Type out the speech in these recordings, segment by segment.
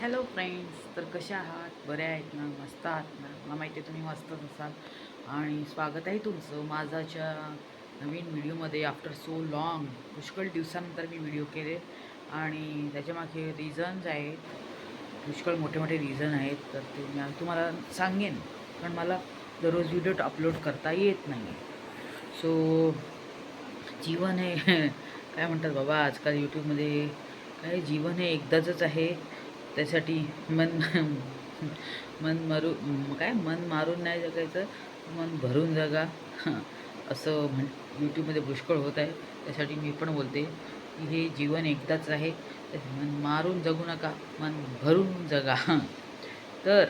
Hello friends तर कशा आहात? बऱ्या आहेत ना? मस्त आहात ना? मला माहिती आहे तुम्ही मस्तच असाल. आणि स्वागत आहे तुमचं माझाच्या नवीन व्हिडिओमध्ये आफ्टर सो लॉंग पुष्कळ दिवसानंतर मी व्हिडिओ केले. आणि त्याच्यामागे रिझन्स आहेत. पुष्कळ मोठे मोठे रिझन आहेत. तर ते मी तुम्हाला सांगेन. कारण मला दररोज व्हिडिओ अपलोड करता येत नाही सो जीवन हे काय म्हणतात बाबा आजकाल यूट्यूबमध्ये काय जीवन हे एकदाचंच आहे. त्यासाठी मन मन मारू काय? मन मारून नाही जगायचं मन भरून जगा. असं म्हण यूट्यूबमध्ये पुष्कळ होत आहे. त्यासाठी मी पण बोलते की हे जीवन एकदाच आहे. मन मारून जगू नका मन भरून जगा. तर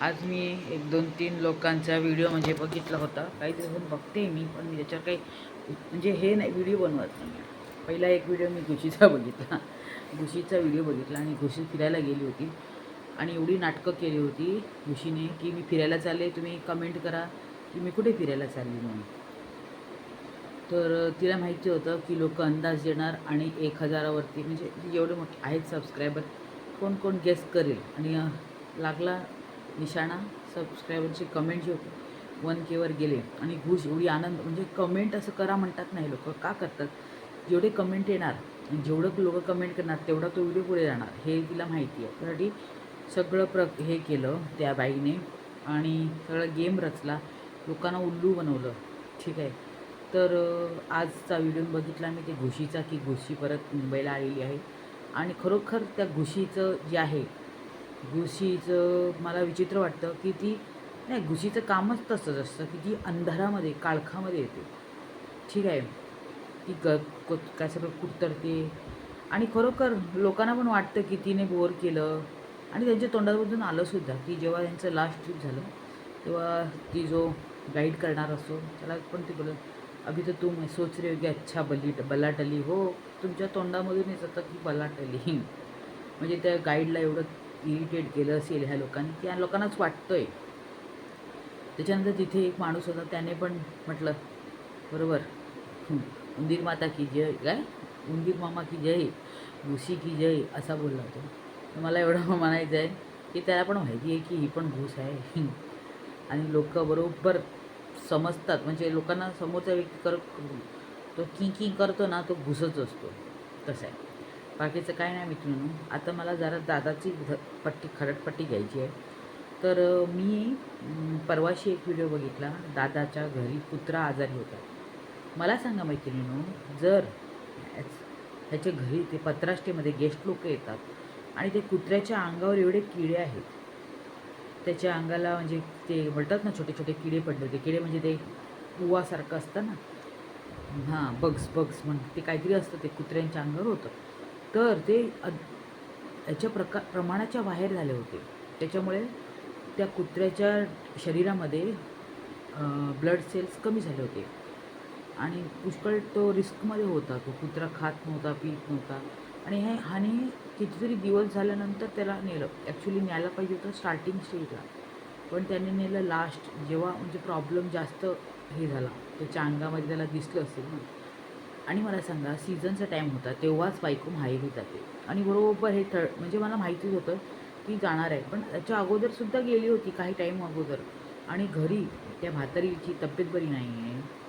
आज मी एक दोन तीन लोकांचा व्हिडिओ म्हणजे बघितला होता. काही दिवसांनी बघते मी पण मी त्याच्यावर काही म्हणजे हे नाही व्हिडिओ बनवत नाही. पहिला एक व्हिडिओ मी गुशीचा बघितला. घुशीचा व्हिडिओ बघितला आणि घुशी फिरायला गेली होती. आणि एवढी नाटकं केली होती घुशीने की मी फिरायला चालले तुम्ही कमेंट करा की मी कुठे फिरायला चालली म्हणून. तर तिला माहिती होतं की लोक अंदाज देणार आणि एक हजारावरती म्हणजे एवढे मोठे आहेत सबस्क्रायबर कोण कोण गेस करेल? आणि लागला निशाणा सबस्क्रायबरची कमेंट जे होते वन केवर गेले. आणि घुश एवढी आनंद म्हणजे कमेंट असं करा म्हणतात नाही लोक का करतात? जेवढे कमेंट येणार जेवढं लोक कमेंट करणार तेवढा तो व्हिडिओ पुढे जाणार. हे तिला माहिती आहे. त्यासाठी सगळं प्र हे केलं त्या बाईने आणि सगळं गेम रचला. लोकांना उल्लू बनवलं. ठीक आहे. तर आजचा व्हिडिओ बघितला मी ते घुशीचा की घुशी परत मुंबईला आलेली आहे. आणि खरोखर त्या घुशीचं जे आहे घुशीचं मला विचित्र वाटतं की ती नाही घुशीचं कामच तसंच असतं की ती अंधारामध्ये काळखामध्ये येते. ठीक आहे. ती ग काय सगळं कुतरते आणि खरोखर लोकांना पण वाटतं की तिने बोर केलं. आणि त्यांच्या तोंडामधून आलं सुद्धा की जेव्हा त्यांचं लास्ट ट्रिप झालं तेव्हा ती जो गाईड करणार असतो त्याला पण ती बोलत अभि तर तू सोच रे हो की अच्छा बली बलाटली. हो तुमच्या तोंडामधून येत होतं की बलाटली. म्हणजे त्या गाईडला एवढं इरिटेट केलं असेल ह्या लोकांनी की ह्या लोकांनाच वाटतं आहे त्याच्यानंतर तिथे एक माणूस होता त्याने पण म्हटलं बरोबर. उंदीर माता की जय काय? उंदीर मामा की जय घुशी की जय असा बोलला होता. तर मला एवढं म्हणायचं आहे की त्याला पण माहिती आहे की ही पण घुस आहे. आणि लोक बरोबर समजतात. म्हणजे लोकांना समोरचा व्यक्ती कर तो की की करतो ना तो घुसच असतो. तसं आहे. बाकीचं काय नाही मित्रांनो. आता मला जरा दादाची पट्टी खरटपट्टी घ्यायची आहे. तर मी परवाशी एक व्हिडिओ बघितला. दादाच्या घरी कुत्रा आजारी होता. मला सांगा मैत्रिणीनो जर ह्याच्या घरी ते पत्राष्टीमध्ये गेस्ट लोक येतात आणि ते कुत्र्याच्या अंगावर एवढे किडे आहेत त्याच्या अंगाला म्हणजे ते म्हणतात ना छोटे छोटे किडे पडले होते. किडे म्हणजे ते उवासारखं असतं ना? हां बग्स बग्स म्हण ते काहीतरी असतं ते कुत्र्यांच्या अंगावर होतं. तर ते याच्या प्रका प्रमाणाच्या बाहेर झाले होते. त्याच्यामुळे त्या कुत्र्याच्या शरीरामध्ये ब्लड सेल्स कमी झाले होते. आणि पुष्कळ तो रिस्कमध्ये होता. तो कुत्रा खात नव्हता पीत नव्हता. आणि हे आणि कितीतरी दिवस झाल्यानंतर त्याला नेलं. ॲक्च्युली न्यायला पाहिजे होतं स्टार्टिंग स्टेजला पण त्याने नेलं लास्ट जेव्हा म्हणजे प्रॉब्लेम जास्त हे झाला. त्याच्या अंगामध्ये त्याला दिसलं असेल ना. आणि मला सांगा सीझनचा टाईम होता. तेव्हाच बायको माहेरी जाते. आणि बरोबर हे थर्ड म्हणजे मला माहितीच होतं की जाणार आहे. पण त्याच्या अगोदरसुद्धा गेली होती काही टाईम अगोदर. आणि घरी त्या म्हातारीची तब्येत बरी नाही आहे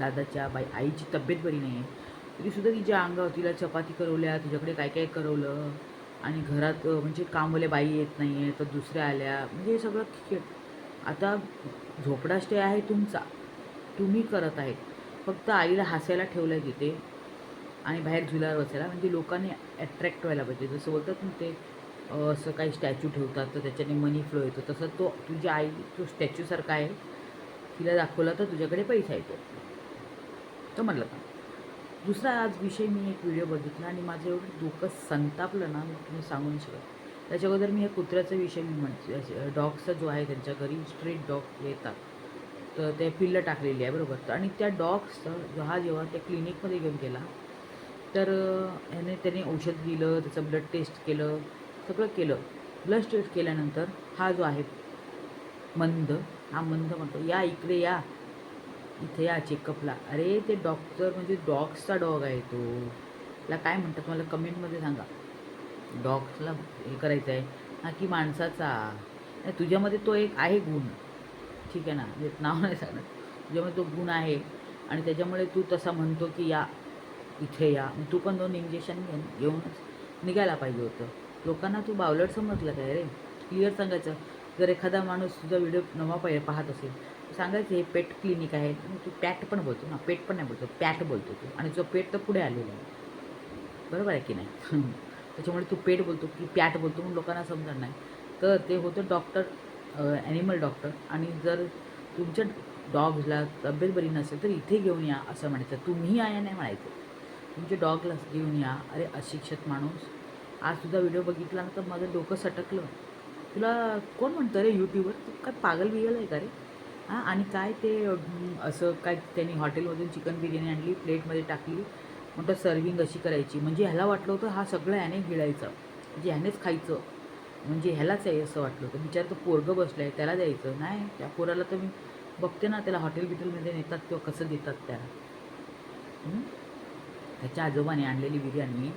दादाच्या बाई आईची तब्येत बरी नाही आहे तरीसुद्धा तिच्या अंगावर तिला चपाती करवल्या तिच्याकडे काय काय करवलं आणि घरात म्हणजे कामवाल्या बाई येत नाही आहे तर दुसऱ्या आल्या म्हणजे हे सगळं खेळ. आता झोपडा स्टे आहे तुमचा. तुम्ही करत आहेत. फक्त आईला हसायला ठेवलं तिथे आणि बाहेर झुलावर बसायला. म्हणजे लोकांनी अट्रॅक्ट व्हायला पाहिजे. जसं बोलतात ना ते असं काही स्टॅच्यू ठेवतात तर त्याच्याने मनी फ्लो येतो. तसं तो तुझी आई तो स्टॅच्यूसारखा आहे. तिला दाखवला तर तुझ्याकडे पैसा येतो. तर म्हटलं का दुसरा आज विषय मी एक व्हिडिओ बघितला आणि माझं एवढं डोकं संतापलं ना मी तुम्ही सांगू नाही शकत. त्याच्या अगोदर मी ह्या कुत्र्याचा विषय मी म्हणते डॉगचा जो आहे त्यांच्या घरी स्ट्रीट डॉग येतात. तर ते पिल्लं टाकलेली आहे बरोबर. तर आणि त्या डॉग्सचं जो हा जेव्हा त्या क्लिनिकमध्ये घेऊन गेला तर ह्याने त्याने औषध दिलं त्याचं ब्लड टेस्ट केलं सगळं केलं. ब्लड टेस्ट केल्यानंतर हा जो आहे मंद हा मंद म्हणतो या इकडे या. इथे या चेकअपला. अरे ते डॉक्टर म्हणजे डॉग्सचा डॉग आहे तो. त्याला काय म्हणतात मला कमेंटमध्ये सांगा. डॉग्सला हे करायचं आहे. ना की माणसाचा. नाही तुझ्यामध्ये तो एक आहे गुण. ठीक आहे ना? म्हणजे नाव नाही सांगणार. तुझ्यामध्ये तो गुण आहे आणि त्याच्यामुळे तू तसा म्हणतो की या इथे या. मग तू पण दोन इंजेक्शन घेऊन घेऊनच निघायला पाहिजे होतं. लोकांना तू बावलट समजलं काय रे? क्लिअर सांगायचं. जर एखादा माणूस तुझा व्हिडिओ नवा पाहिजे पाहत असेल सांगायचं हे पेट क्लिनिक आहे. तू पॅट पण बोलतो ना पेट पण नाही बोलतो पॅट बोलतो तू. आणि जो पेट तर पुढे आलेला आहे. बरोबर आहे की नाही? त्याच्यामुळे तू पेट बोलतो की पॅट बोलतो म्हणून लोकांना समजणार नाही. तर ते होतं डॉक्टर ॲनिमल डॉक्टर आणि जर तुमच्या डॉग्सला तब्येत बरी नसेल तर इथे घेऊन या असं म्हणायचं. तुम्ही आया नाही म्हणायचं. तुमच्या डॉगला घेऊन या. अरे अशिक्षित माणूस. आज तुझा व्हिडिओ बघितला ना तर माझं डोकं सटकलं. तुला कोण म्हणतं रे यूट्यूबवर तू काय पागल बिगल आहे का रे? हां आणि काय ते असं काय त्यांनी हॉटेलमधून चिकन बिर्याणी आणली प्लेटमध्ये टाकली म्हणतं सर्विंग अशी करायची. म्हणजे ह्याला वाटलं होतं हा सगळं ह्याने गिळायचं. म्हणजे ह्यानेच खायचं. म्हणजे ह्यालाच आहे असं वाटलं होतं. बिचार तो पोरगं बसलं आहे त्याला द्यायचं. नाही त्या पोराला तर मी बघते ना त्याला हॉटेल बिटेलमध्ये नेतात किंवा कसं देतात त्याला. त्याच्या आजोबाने आणलेली बिर्याणी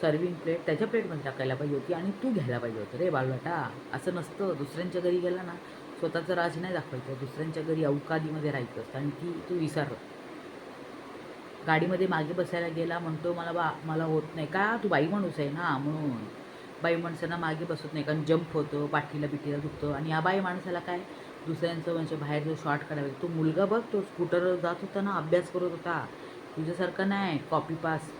सर्विंग प्लेट त्याच्या प्लेटमध्ये टाकायला पाहिजे होती आणि तू घ्यायला पाहिजे होतं. रे बालवाटा असं नसतं. दुसऱ्यांच्या घरी गेला ना स्वतःचं राज नाही दाखवायचं. दुसऱ्यांच्या घरी अवकादीमध्ये राहायचं असतं. आणि ती तू विसर गाडीमध्ये मागे बसायला गेला म्हणतो मला बा मला होत नाही. का? तू बाई माणूस आहे ना म्हणून. बाई माणसांना मागे बसत नाही. कारण जंप होतं पाठीला बिठीला दुखतं. आणि या बाई माणसाला काय? दुसऱ्यांचं म्हणजे बाहेर जो शॉर्ट काढावा तो मुलगा बघ तो स्कूटरवर जात होता ना अभ्यास करत होता. तुझ्यासारखा नाही. कॉपी पास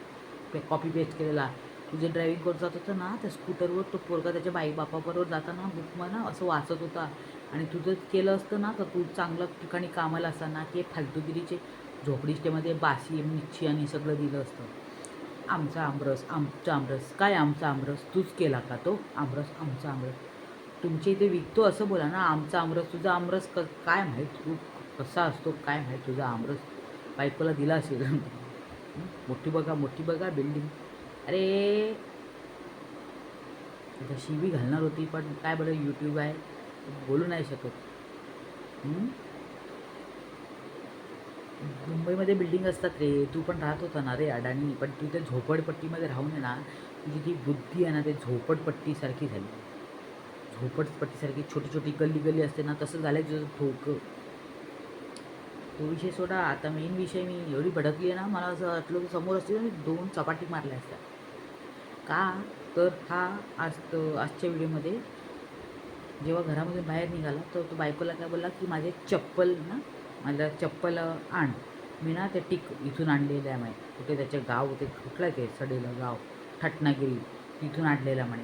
कॉपी पेस्ट केलेला. तुझे ड्रायव्हिंग करत जात होतं ना त्या स्कूटरवर तो पोरगा त्याच्या बाई बापाबरोबर जाताना बुक ना असं वाचत होता. आणि तुझं केलं असतं ना तर तू चांगलं ठिकाणी कामाला असताना की फालतूगिरीचे झोपडीष्टेमध्ये बाशी मिच्छी आणि सगळं दिलं असतं. आमचा आमरस आमचा आमरस. काय आमचा आमरस? तूच केला का तो? आमरस आमचा आमरस. तुमच्या इथे विकतो असं बोला ना आमचा आमरस तुझा आमरस क काय माहीत तू कसा असतो काय माहीत तुझा आमरस? बायकोला दिला असेल. मोठी बघा मोठी बघा बिल्डिंग. अरे आता शिवी घालणार होती पण काय बरं यूट्यूब आहे? बोलू नाही शकत. मुंबईमध्ये बिल्डिंग असतात रे. तू पण राहत होता ना रे अडाणी. पण तू त्या झोपडपट्टीमध्ये राहून ना तुझी जी बुद्धी आहे ना ते झोपडपट्टीसारखी झाली. झोपडपट्टीसारखी छोटी छोटी गल्ली गल्ली असते ना तसं झालं तुझं ठोकं तो विषय सोडा. आता मेन विषय मी एवढी भडकली आहे ना मला असं वाटलं की समोर असते दोन चपाटी मारल्या असत्या. का तर हा आज आजच्या व्हिडिओमध्ये जेव्हा घरामधून बाहेर निघाला तर तो बायकोला काय बोलला की माझे चप्पल ना माझ्या चप्पल आण. मी ना ते टिक इथून आणलेलं आहे म्हणे. कुठे त्याचे गाव ते कुठलं ते सडेलं गाव? ठटनागिरी तिथून आणलेलं म्हणे.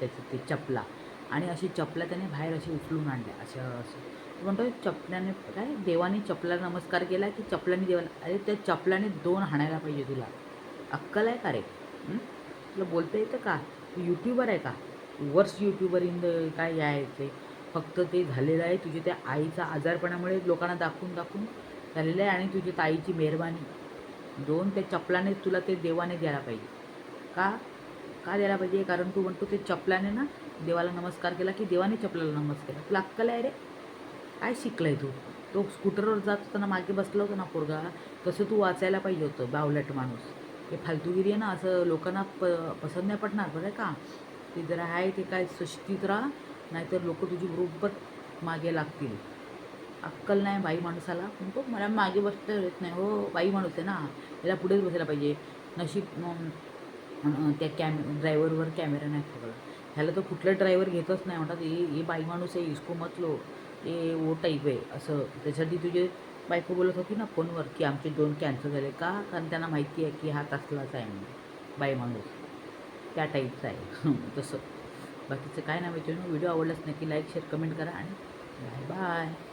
त्याचं ते चपला. आणि अशी चपला त्याने बाहेर अशी उचलून आणल्या. अशा असं म्हणतो चपल्याने काय? देवाने चपला नमस्कार केला की चपलाने देवाला अरे त्या चपलाने दोन हाणायला पाहिजे तुला. अक्कल आहे का रे? हं? तुला बोलता येतं का? तू यूट्यूबर आहे का? वर्ष यूट्यूबर इन द काय हे आहे ते? फक्त ते झालेलं आहे. तुझ्या त्या आईचा आजारपणामुळे लोकांना दाखवून दाखवून झालेलं आहे आणि तुझी ताईची मेहरबानी. दोन त्या चपलाने तुला ते देवाने द्यायला पाहिजे. का? का द्यायला पाहिजे? कारण तू म्हणतो ते चपलाने ना देवाला नमस्कार केला की देवाने चपलाला नमस्कार केला. तुला अक्कल आहे रे? काय शिकलाय तू? तो स्कूटरवर जात होताना मागे बसला होता ना पोरगा. तसं तू वाचायला पाहिजे होतं बावलट माणूस. हे फालतूगिरी आहे ना असं लोकांना प पसंत नाही पडणार बरं आहे का. ते जरा आहे ते काय सुशिक्षित राहा नाहीतर लोक तुझी बरोबर मागे लागतील. अक्कल नाही बाई माणसाला. म्हणतो मला मागे बसता येत नाही. हो बाई माणूस आहे ना. याला पुढेच बसायला पाहिजे. नशीब त्या कॅम ड्रायव्हरवर कॅमेरा नाही ठेवला ह्याला तर कुठला ड्रायव्हर घेतच नाही. म्हणतात हे बाई माणूस आहे इसको मतलो ए हे ओ टाईप आहे. असं. त्यासाठी तुझे बायको बोलत होती ना फोनवर की आमचे दोन कॅन्सल झाले. का? कारण त्यांना माहिती आहे की हा तसलाच आहे म्हणून. बाई माणूस. त्या टाईपचा आहे. तसं. बाकीचं काय नाही माहिती. व्हिडिओ आवडलाच नाही की लाईक शेअर कमेंट करा आणि बाय बाय